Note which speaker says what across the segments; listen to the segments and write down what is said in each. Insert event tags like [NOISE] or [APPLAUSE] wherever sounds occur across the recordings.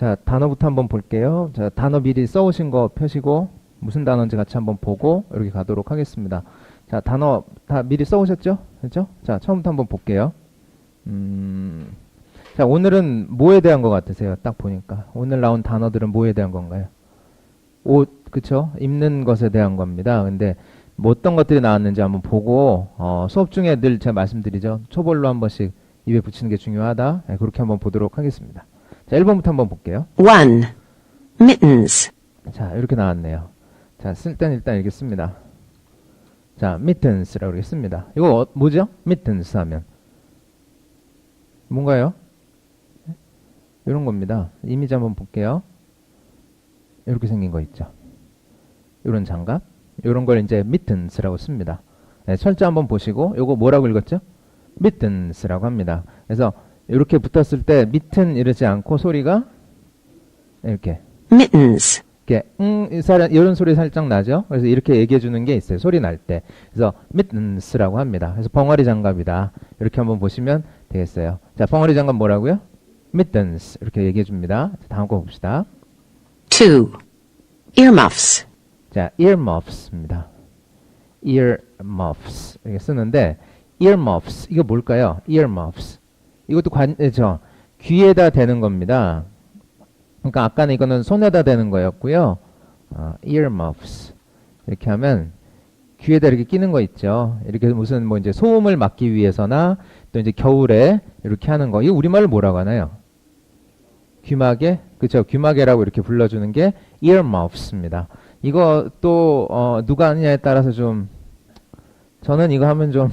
Speaker 1: 자, 단어부터 한번 볼게요. 자, 단어 미리 써오신 거 펴시고, 무슨 단어인지 같이 한번 보고, 이렇게 가도록 하겠습니다. 자, 단어 다 미리 써오셨죠? 그죠? 자, 처음부터 한번 볼게요. 음, 자, 오늘은 뭐에 대한 것 같으세요? 딱 보니까. 오늘 나온 단어들은 뭐에 대한 건가요? 옷, 그쵸? 입는 것에 대한 겁니다. 근데 뭐 어떤 것들이 나왔는지 한번 보고, 어, 수업 중에 늘 제가 말씀드리죠. 초벌로 한 번씩 입에 붙이는 게 중요하다. 네, 그렇게 한번 보도록 하겠습니다. 자, 1번부터 한번 볼게요.
Speaker 2: 1. Mittens.
Speaker 1: 자, 이렇게 나왔네요. 자, 쓸 때는 일단 이렇게 씁니다. 자, mittens라고 이렇게 씁니다. 이거 어, 뭐죠? mittens 하면. 뭔가요? 이런 겁니다. 이미지 한번 볼게요. 이렇게 생긴 거 있죠. 이런 장갑. 이런 걸 이제 mittens라고 씁니다. 네, 철자 한번 보시고, 요거 뭐라고 읽었죠? mittens라고 합니다. 그래서 이렇게 붙었을 때 mitten 이러지 않고 소리가 이렇게
Speaker 2: Mittens.
Speaker 1: 이렇게 이 사람 이런 소리 살짝 나죠. 그래서 이렇게 얘기해 주는 게 있어요. 소리 날 때. 그래서 mittens라고 합니다. 그래서 벙어리 장갑이다. 이렇게 한번 보시면 되겠어요. 자, 벙어리 장갑 뭐라고요? mittens 이렇게 얘기해 줍니다. 자, 다음 거 봅시다.
Speaker 2: 2. Earmuffs.
Speaker 1: 자, earmuffs입니다. earmuffs 이렇게 쓰는데 earmuffs 이거 뭘까요? earmuffs 이것도 관, 에, 저 귀에다 대는 겁니다. 그러니까 아까는 이거는 손에다 대는 거였고요. 어, earmuffs 이렇게 하면 귀에다 이렇게 끼는 거 있죠. 이렇게 무슨 뭐 이제 소음을 막기 위해서나 또 이제 겨울에 이렇게 하는 거. 이거 우리말로 뭐라고 하나요? 귀마개? 그쵸. 귀마개라고 이렇게 불러주는 게 earmuffs입니다. 이거 또, 어, 누가 하느냐에 따라서 좀, 저는 이거 하면 좀,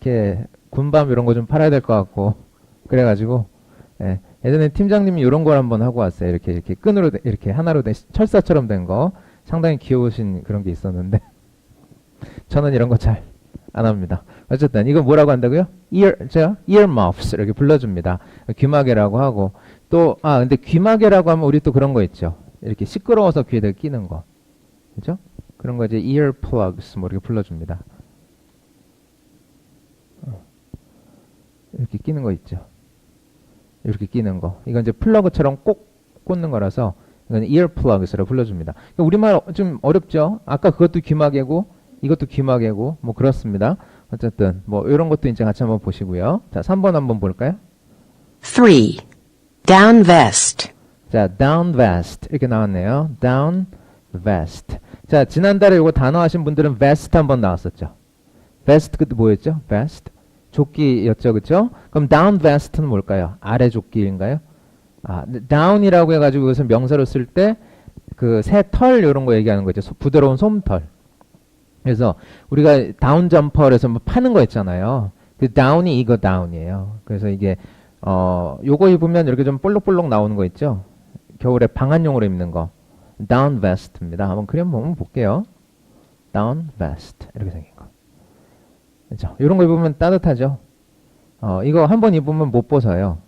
Speaker 1: 이렇게, 군밤 이런 거 좀 팔아야 될 것 같고, 그래가지고, 예. 예전에 팀장님이 이런 걸 한번 하고 왔어요. 이렇게, 이렇게 끈으로, 돼- 이렇게 하나로 된, 철사처럼 된 거. 상당히 귀여우신 그런 게 있었는데, [LAUGHS] 저는 이런 거 잘 안 합니다. 어쨌든, 이거 뭐라고 한다고요? ear, 제가 earmuffs 이렇게 불러줍니다. 귀마개라고 하고, 또, 아, 근데 귀마개라고 하면 우리 또 그런 거 있죠. 이렇게 시끄러워서 귀에다 끼는 거. 그죠? 그런 거 이제 earplugs 뭐 이렇게 불러줍니다. 이렇게 끼는 거 있죠. 이렇게 끼는 거. 이건 이제 플러그처럼 꼭 꽂는 거라서 이건 earplugs라고 불러줍니다. 그러니까 우리말 어- 좀 어렵죠? 아까 그것도 귀마개고 이것도 귀마개고 뭐 그렇습니다. 어쨌든 뭐 이런 것도 이제 같이 한번 보시고요. 자, 3번 한번 볼까요?
Speaker 2: 3. Down vest.
Speaker 1: 자, down vest 이렇게 나왔네요. down vest. 자, 지난달에 이거 단어 하신 분들은 vest 한번 나왔었죠. vest 그때 뭐였죠? vest 조끼였죠, 그렇죠? 그럼 down vest는 뭘까요? 아래 조끼인가요? 아, down이라고 해가지고 이것을 명사로 쓸 때 그 새털 이런 거 얘기하는 거죠. 소- 부드러운 솜털. 그래서 우리가 다운 점퍼에서 뭐 파는 거 있잖아요. 그 다운이 이거 다운이에요. 그래서 이게 어 요거 입으면 이렇게 좀 볼록볼록 나오는 거 있죠. 겨울에 방한용으로 입는 거. 다운 베스트입니다. 한번 그림 한번 볼게요. 다운 베스트 이렇게 생긴 거. 그렇죠. 이런 거 입으면 따뜻하죠. 어 이거 한 번 입으면 못 벗어요.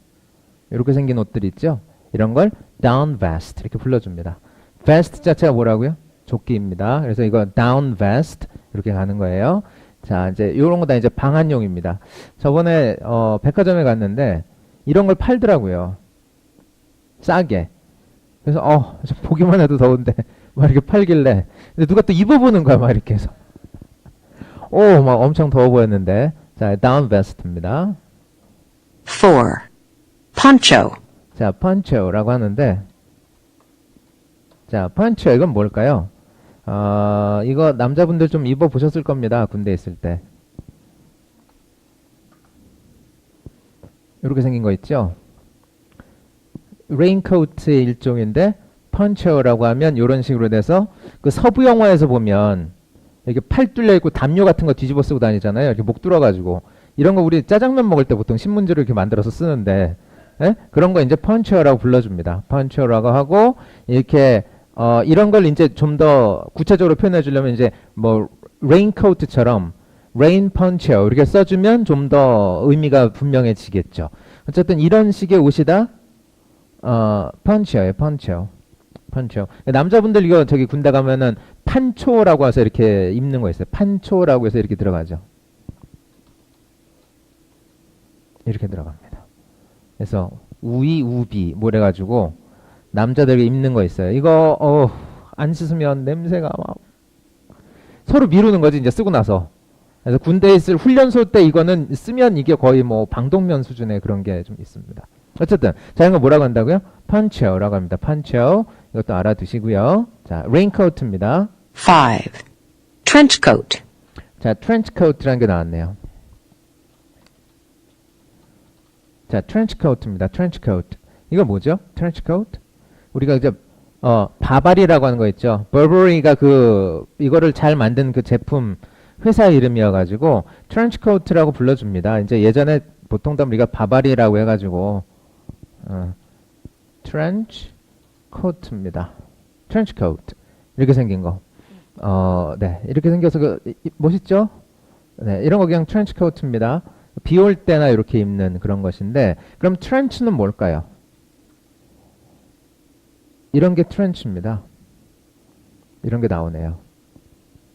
Speaker 1: 이렇게 생긴 옷들 있죠. 이런 걸 down vest 이렇게 불러줍니다. vest 자체가 뭐라고요? 조끼입니다. 그래서 이거 down vest 이렇게 가는 거예요. 자, 이제 이런 거 다 이제 방한용입니다. 저번에 어, 백화점에 갔는데 이런 걸 팔더라고요. 싸게. 그래서 어, 저 보기만 해도 더운데 [LAUGHS] 막 이렇게 팔길래 근데 누가 또 입어보는 거야, 막 이렇게 해서. 오, 막 엄청 더워 보였는데. 자, down vest입니다.
Speaker 2: 4. Poncho.
Speaker 1: 자, 펀처라고 하는데, 자, 펀처 이건 뭘까요? 어, 이거 남자분들 좀 입어 보셨을 겁니다. 군대 있을 때. 이렇게 생긴 거 있죠? 레인코트의 일종인데 펀처라고 하면 이런 식으로 돼서 그 서부 영화에서 보면 이렇게 팔 뚫려 있고 담요 같은 거 뒤집어 쓰고 다니잖아요. 이렇게 목 뚫어가지고 이런 거 우리 짜장면 먹을 때 보통 신문지를 이렇게 만들어서 쓰는데 예? 그런 거 이제 펀처라고 불러줍니다. 펀처라고 하고 이렇게 어, 이런 걸 이제 좀 더 구체적으로 표현해 주려면 이제 뭐 레인코트처럼 레인 펀처 이렇게 써주면 좀 더 의미가 분명해지겠죠. 어쨌든 이런 식의 옷이다. 어, 펀처예요, 펀처. 펀처. 남자분들 이거 저기 군대 가면은 판초라고 해서 이렇게 입는 거 있어요. 판초라고 해서 이렇게 들어가죠. 이렇게 들어갑니다. 그래서 우이 우비 뭐래 가지고 남자들이 입는 거 있어요. 이거 어, 안 씻으면 냄새가 막 서로 미루는 거지 이제 쓰고 나서. 그래서 군대에 있을 훈련소 때 이거는 쓰면 이게 거의 뭐 방독면 수준의 그런 게 좀 있습니다. 어쨌든 자 이거 뭐라고 한다고요? 펀치어라고 합니다. 펀치어 이것도 알아두시고요. 자 레인코트입니다.
Speaker 2: 5. Trench coat.
Speaker 1: 자 트렌치 코트라는 게 나왔네요. 자 트렌치 코트입니다. 트렌치 코트 이거 뭐죠? 트렌치 코트 우리가 이제 어 바바리라고 하는 거 있죠. 버버리가 그 이거를 잘 만든 그 제품 회사 이름이어 가지고 트렌치 코트라고 불러 줍니다. 이제 예전에 보통 다 우리가 바바리라고 해 가지고 어, 트렌치 코트입니다. 트렌치 코트 이렇게 생긴 거. 어, 네 이렇게 생겨서 그 이- 이- 멋있죠? 네 이런 거 그냥 트렌치 코트입니다. 비 올 때나 이렇게 입는 그런 것인데 그럼 트렌치는 뭘까요? 이런 게 트렌치입니다. 이런 게 나오네요.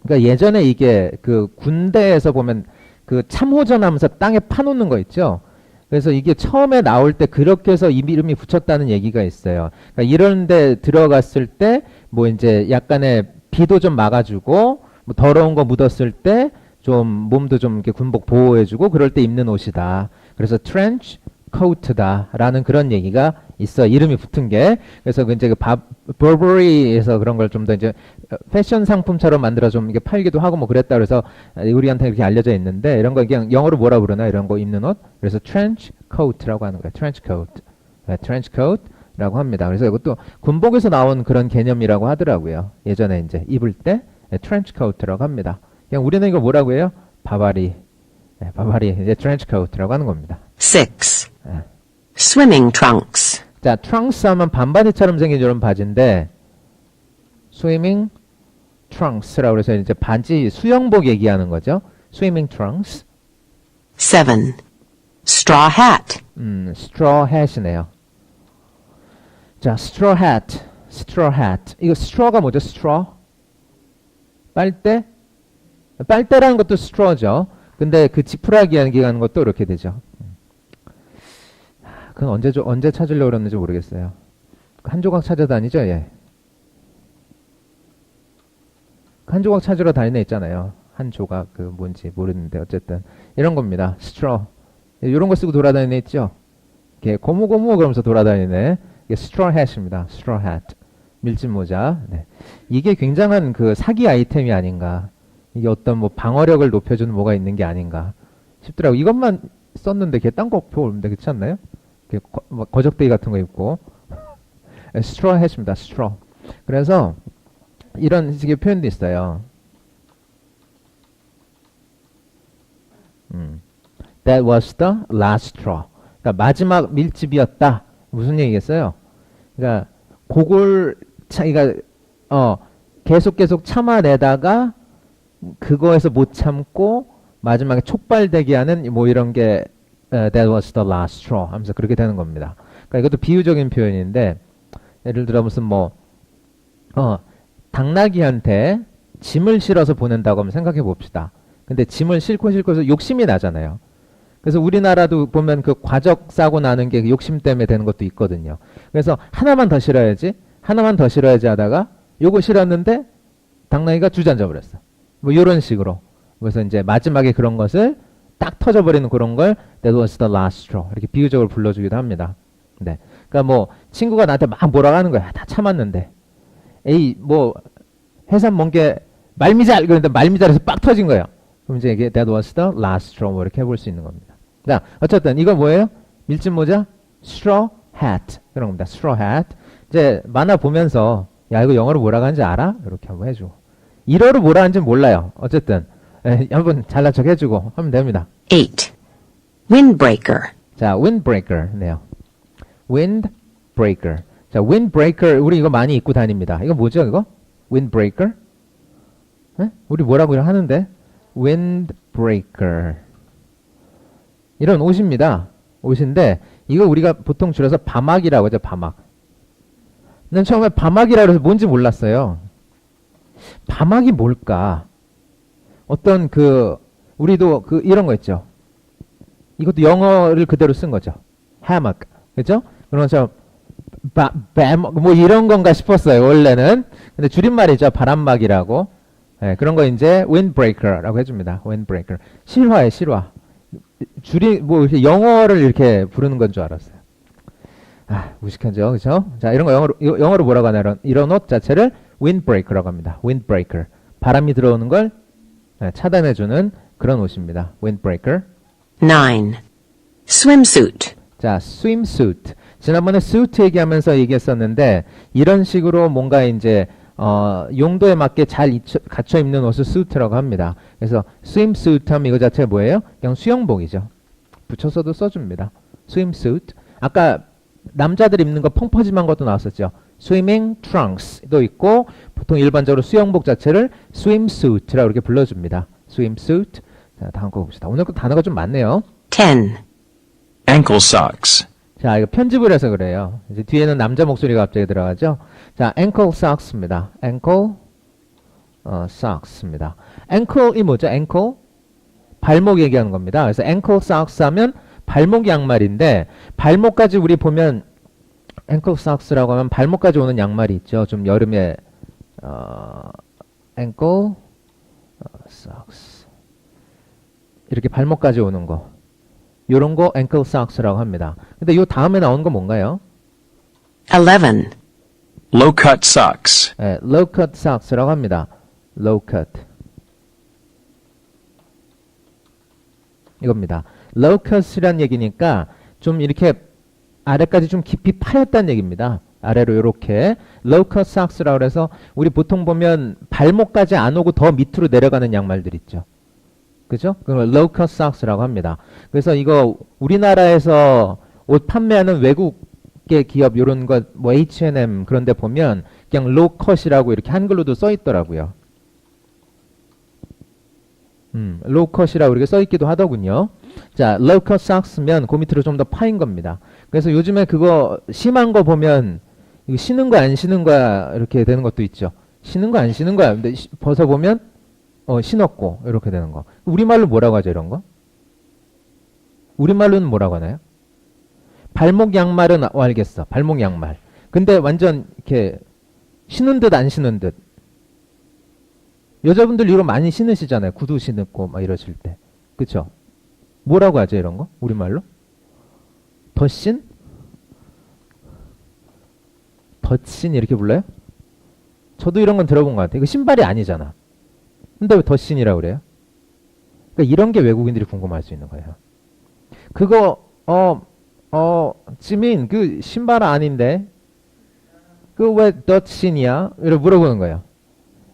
Speaker 1: 그러니까 예전에 이게 그 군대에서 보면 그 참호전 하면서 땅에 파놓는 거 있죠? 그래서 이게 처음에 나올 때 그렇게 해서 이 이름이 붙였다는 얘기가 있어요. 그러니까 이런 데 들어갔을 때 뭐 이제 약간의 비도 좀 막아주고 뭐 더러운 거 묻었을 때 좀 몸도 좀 이렇게 군복 보호해주고 그럴 때 입는 옷이다. 그래서 트렌치 코트다라는 그런 얘기가 있어 이름이 붙은 게. 그래서 그 이제 그 바, 버버리에서 그런 걸 좀 더 이제 어, 패션 상품처럼 만들어 좀 이게 팔기도 하고 뭐 그랬다 그래서 우리한테 이렇게 알려져 있는데 이런 거 그냥 영어로 뭐라 부르나? 이런 거 입는 옷? 그래서 trench coat라고 하는 거예요. coat. 네, trench coat라고 합니다. 그래서 이것도 군복에서 나온 그런 개념이라고 하더라고요. 예전에 이제 입을 때 네, trench coat라고 합니다. 그냥 우리는 이걸 뭐라고 해요? 바바리. 네, 바바리. 이제 trench coat라고 하는 겁니다.
Speaker 2: 6. Swimming trunks.
Speaker 1: 자, 트렁스 하면 반바지처럼 생긴 이런 바지인데 스위밍 트렁스라고 그래서 이제 바지 수영복 얘기하는 거죠. 스위밍 트렁스.
Speaker 2: 7. Straw hat.
Speaker 1: 음, straw hat이네요. 자, straw hat. straw hat. 이거 straw가 뭐죠? straw? 빨대? 빨대라는 것도 straw죠. 근데 그 지푸라기 하는 것도 이렇게 되죠. 그건 언제 저- 언제 찾으려고 그랬는지 모르겠어요. 한 조각 찾아다니죠, 예. 한 조각 찾으러 다니는 애 있잖아요. 한 조각 그 뭔지 모르는데 어쨌든 이런 겁니다. straw. 이런 거 쓰고 돌아다니는 애 있죠. 이렇게 고무고무 그러면서 돌아다니는 이게 straw hat입니다. straw hat. 밀짚 모자. 네. 이게 굉장한 그 사기 아이템이 아닌가. 이게 어떤 뭐 방어력을 높여주는 뭐가 있는 게 아닌가 싶더라고. 이것만 썼는데 걔 딴거 없는데 그렇지 않나요? 거, 뭐 거적대기 같은 거 입고 straw hat입니다. straw. 그래서 이런 식의 표현도 있어요. 음. That was the last straw. 그러니까 마지막 밀집이었다. 무슨 얘기겠어요? 그러니까 그걸 자기가 어 계속 계속 참아내다가 그거에서 못 참고 마지막에 촉발되게 하는 뭐 이런 게 어, that was the last straw 하면서 그렇게 되는 겁니다. 그러니까 이것도 비유적인 표현인데 예를 들어 무슨 뭐 어, 당나귀한테 짐을 실어서 보낸다고 하면 생각해 봅시다. 근데 짐을 싣고 싣고 해서 욕심이 나잖아요. 그래서 우리나라도 보면 그 과적 사고 나는 게 욕심 때문에 되는 것도 있거든요. 그래서 하나만 더 실어야지, 하나만 더 실어야지 하다가 요거 실었는데 당나귀가 주저앉아 버렸어. 뭐 이런 식으로. 그래서 이제 마지막에 그런 것을 딱 터져버리는 그런 걸 that was the last straw 이렇게 비유적으로 불러주기도 합니다. 네. 그러니까 뭐 친구가 나한테 막 하는 거야. 다 참았는데. 에이 뭐 해산 먼게 말미잘 그런데 말미잘에서 빡 터진 거예요. 그럼 이제 이게 that was the last straw 뭐 이렇게 해볼 수 있는 겁니다. 자 어쨌든 이거 뭐예요? 밀짚 모자 straw hat 그런 겁니다. straw hat 이제 만화 보면서 야 이거 영어로 뭐라고 하는지 알아? 이렇게 한번 해주고 1어로 뭐라 하는지 몰라요. 어쨌든 에, 한번 잘난 척 해주고 하면 됩니다.
Speaker 2: 8. Windbreaker.
Speaker 1: 자, windbreaker네요. windbreaker. 자, windbreaker 우리 이거 많이 입고 다닙니다. 이거 뭐죠, 이거? windbreaker? 에? 우리 뭐라고 하는데? windbreaker. 이런 옷입니다. 옷인데 이거 우리가 보통 줄여서 바막이라고 하죠, 바막. 난 처음에 바막이라고 해서 뭔지 몰랐어요. 바막이 뭘까? 어떤 그 우리도 그 이런 거 있죠. 이것도 영어를 그대로 쓴 거죠. hammock. 그죠? 그런 것처럼 뭐 이런 건가 싶었어요, 원래는. 근데 줄임말이죠. 바람막이라고. 예, 그런 거 이제 windbreaker라고 해줍니다. windbreaker. 실화에 실화. 줄이, 뭐 이렇게 영어를 이렇게 부르는 건 줄 알았어요. 아, 무식하죠. 그죠? 자, 이런 거 영어로, 이- 영어로 뭐라고 하나, 이런, 이런 옷 자체를 windbreaker라고 합니다. windbreaker. 바람이 들어오는 걸 예, 차단해주는 그런 옷입니다. windbreaker.
Speaker 2: 9. Swimsuit.
Speaker 1: 자, swimsuit. 지난번에 suit 얘기하면서 얘기했었는데 이런 식으로 뭔가 이제 어, 용도에 맞게 잘 입혀, 갖춰 입는 옷을 suit라고 합니다. 그래서 swimsuit 하면 이거 자체가 뭐예요? 그냥 수영복이죠. 붙여서도 써줍니다. swimsuit. 아까 남자들 입는 거 펑퍼짐한 것도 나왔었죠. Swimming trunks도 있고 보통 일반적으로 수영복 자체를 swimsuit라고 이렇게 불러줍니다. swimsuit. 자, 다음 거 봅시다. 오늘 그 단어가 좀 많네요.
Speaker 2: 10.
Speaker 3: ankle socks,
Speaker 1: 자, 이거 편집을 해서 그래요. 이제 뒤에는 남자 목소리가 갑자기 들어가죠. 자, ankle socks입니다. ankle 어, socks입니다. ankle이 뭐죠? ankle 발목 얘기하는 겁니다. 그래서 ankle socks 하면 발목 양말인데 발목까지 우리 보면 ankle socks라고 하면 발목까지 오는 양말이 있죠. 좀 여름에 어, ankle 어, socks 이렇게 발목까지 오는 거. 요런 거 ankle socks라고 합니다. 근데 요 다음에 나오는 거 뭔가요?
Speaker 2: 11.
Speaker 3: low cut socks,
Speaker 1: 예, low cut socks라고 합니다. low cut. 이겁니다. low cut이란 얘기니까 좀 이렇게 아래까지 좀 깊이 파였다는 얘기입니다. 아래로 이렇게 low cut socks라고 그래서 우리 보통 보면 발목까지 안 오고 더 밑으로 내려가는 양말들 있죠. 그죠? 그걸 cut socks라고 합니다. 그래서 이거 우리나라에서 옷 판매하는 외국의 기업 이런 것, 뭐 H&M 그런 데 보면 그냥 cut이라고 이렇게 한글로도 써 있더라고요. 음, cut이라고 이렇게 써 있기도 하더군요. 자, cut socks면 그 밑으로 좀 더 파인 겁니다. 그래서 요즘에 그거 심한 거 보면 이거 신은 거야 안 신은 거야 이렇게 되는 것도 있죠. 신은 거안 신은 거야. 근데 시- 벗어 보면 어, 신었고 이렇게 되는 거. 우리말로 뭐라고 하죠 이런 거? 우리말로는 뭐라고 하나요? 발목 양말은 아- 어, 알겠어. 발목 양말. 근데 완전 이렇게 신은 듯 안 신은 듯. 여자분들 이거 많이 신으시잖아요. 구두 신고 막 이러실 때. 그쵸? 뭐라고 하죠 이런 거? 우리말로? 덧신? 덧신 이렇게 불러요? 저도 이런 건 들어본 것 같아요. 이거 신발이 아니잖아. 근데 왜 덧신이라고 그래요? 그러니까 이런 게 외국인들이 궁금할 수 있는 거예요. 그거 어, 어, 지민 그 신발 아닌데 그왜 덧신이야? 이렇게 물어보는 거예요.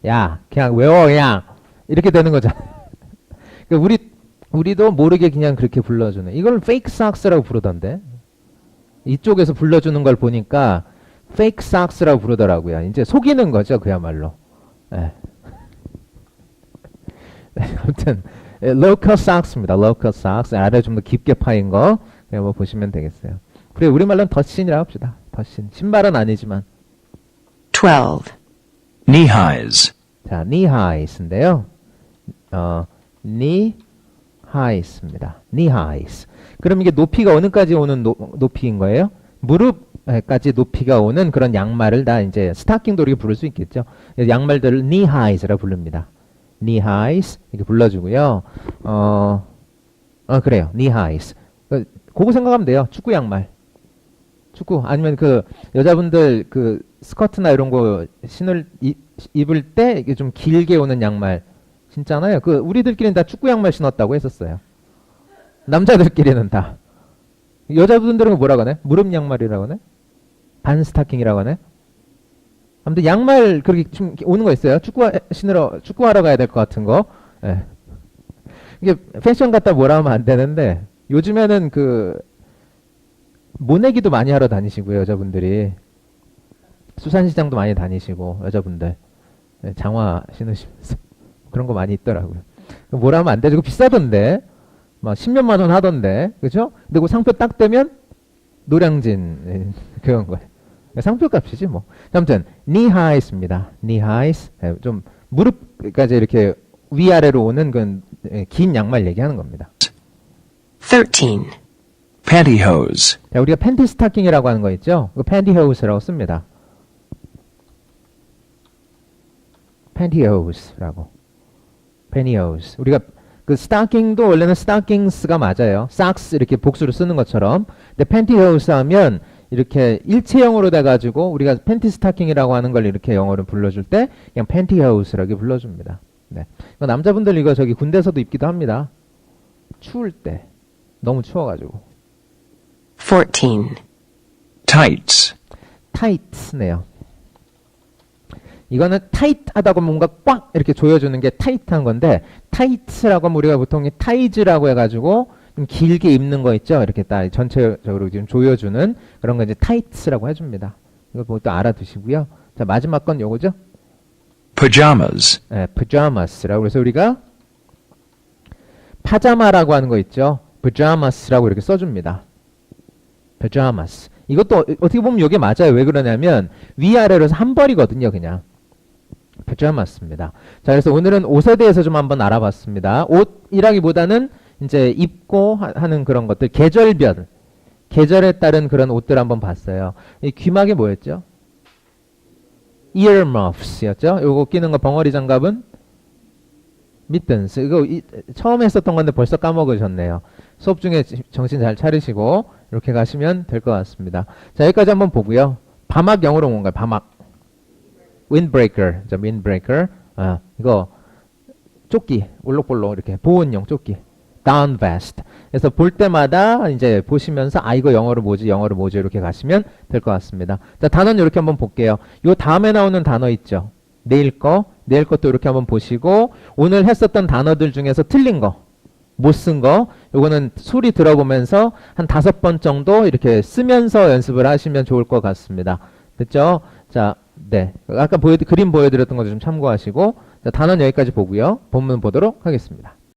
Speaker 1: 야, 그냥 외워 그냥 이렇게 되는 거잖아. [LAUGHS] 그러니까 우리 우리도 모르게 그냥 그렇게 불러주는. 이걸 fake socks라고 부르던데. 이쪽에서 불러주는 걸 보니까 fake socks라고 부르더라고요. 이제 속이는 거죠, 그야말로. 예. 네, [LAUGHS] 아무튼 예, local socks입니다. local socks 아래 좀 더 깊게 파인 거 그냥 뭐 보시면 되겠어요. 그래 우리말로는 덧신이라고 합시다. 덧신 신발은 아니지만
Speaker 2: 12.
Speaker 3: knee highs,
Speaker 1: 자 knee highs인데요. 어 knee highs입니다. knee highs. 그럼 이게 높이가 어느까지 오는 노, 높이인 거예요? 무릎까지 높이가 오는 그런 양말을 다 이제 스타킹도 이렇게 부를 수 있겠죠. 양말들을 knee highs라 부릅니다. knee highs 이렇게 불러주고요. 어, 어 그래요. knee highs. 그, 그거 생각하면 돼요. 축구 양말. 축구 아니면 그 여자분들 그 스커트나 이런 거 신을 이- 입을 때 이게 좀 길게 오는 양말 신잖아요. 그 우리들끼리는 다 축구 양말 신었다고 했었어요. 남자들끼리는 다. 여자분들은 뭐라고 하네? 무릎 양말이라고 하네? 반 스타킹이라고 하네? 아무튼 양말 그렇게 좀 오는 거 있어요. 축구 신으러 축구하러 가야 될 것 같은 거. 예. 이게 패션 같다 뭐라 하면 안 되는데 요즘에는 그 모내기도 많이 하러 다니시고요, 여자분들이. 수산시장도 많이 다니시고, 여자분들. 네, 장화 신으시면서. 그런 거 많이 있더라고요. 뭐라 하면 안 되죠. 그거 비싸던데. 막 10몇만 원 하던데. 그죠? 근데 그 상표 딱 떼면 노량진. 네, [LAUGHS] 그런 거예요. 상표 값이지 뭐. 아무튼, 니하이스입니다. 니하이스. 네, 좀 무릎까지 이렇게 위아래로 오는 그긴 양말 얘기하는 겁니다.
Speaker 2: 13.
Speaker 3: pantyhose,
Speaker 1: 자, 우리가 팬티 스타킹이라고 하는 거 있죠? 그 팬티호우스라고 씁니다. 팬티호우스라고. 팬티호우스. 우리가 그 스타킹도 원래는 스타킹스가 맞아요. 삭스 이렇게 복수로 쓰는 것처럼. 근데 팬티호우스 하면 이렇게 일체형으로 돼가지고 우리가 팬티 스타킹이라고 하는 걸 이렇게 영어로 불러줄 때 그냥 팬티호우스라고 불러줍니다. 네. 이거 남자분들 이거 저기 군대에서도 입기도 합니다. 추울 때. 너무 추워가지고.
Speaker 2: 14.
Speaker 3: tights,
Speaker 1: 타이트네요. 이거는 타이트하다고 뭔가 꽉 이렇게 조여주는 게 타이트한 건데 타이트라고 하면 우리가 보통 이 타이즈라고 해가지고 좀 길게 입는 거 있죠? 이렇게 딱 전체적으로 지금 조여주는 그런 거 이제 타이트라고 해줍니다. 이거 보고 또 알아두시고요. 자 마지막 건 요거죠?
Speaker 3: pajamas,
Speaker 1: 네, pyjamas라고 그래서 우리가 파자마라고 하는 거 있죠? pyjamas라고 이렇게 써줍니다. pyjamas. 이것도 어- 어떻게 보면 이게 맞아요. 왜 그러냐면 위아래로 해서 한 벌이거든요, 그냥. Pyjamas입니다. 자, 그래서 오늘은 옷에 대해서 좀 한번 알아봤습니다. 옷이라기보다는 이제 입고 하- 하는 그런 것들, 계절별, 계절에 따른 그런 옷들 한번 봤어요. 이 귀막이 뭐였죠? earmuffs였죠? 요거 끼는 거 벙어리 장갑은 미ttens. 이거 이, 처음 했었던 건데 벌써 까먹으셨네요. 수업 중에 지- 정신 잘 차리시고 이렇게 가시면 될 것 같습니다. 자, 여기까지 한번 보고요. 바막 영어로 뭔가요? 바막. Windbreaker. 자, windbreaker. 아, 이거 조끼, 올록볼록 이렇게 보온용 조끼. down vest. 그래서 볼 때마다 이제 보시면서 아 이거 영어로 뭐지, 영어로 뭐지 이렇게 가시면 될 것 같습니다. 자, 단어는 이렇게 한번 볼게요. 요 다음에 나오는 단어 있죠. 내일 거, 내일 것도 이렇게 한번 보시고 오늘 했었던 단어들 중에서 틀린 거, 못 쓴 거, 요거는 소리 들어보면서 한 다섯 번 정도 이렇게 쓰면서 연습을 하시면 좋을 것 같습니다. 됐죠? 자, 네. 아까 보여, 그림 보여드렸던 거좀 참고하시고, 자, 단어는 여기까지 보고요. 본문 보도록 하겠습니다.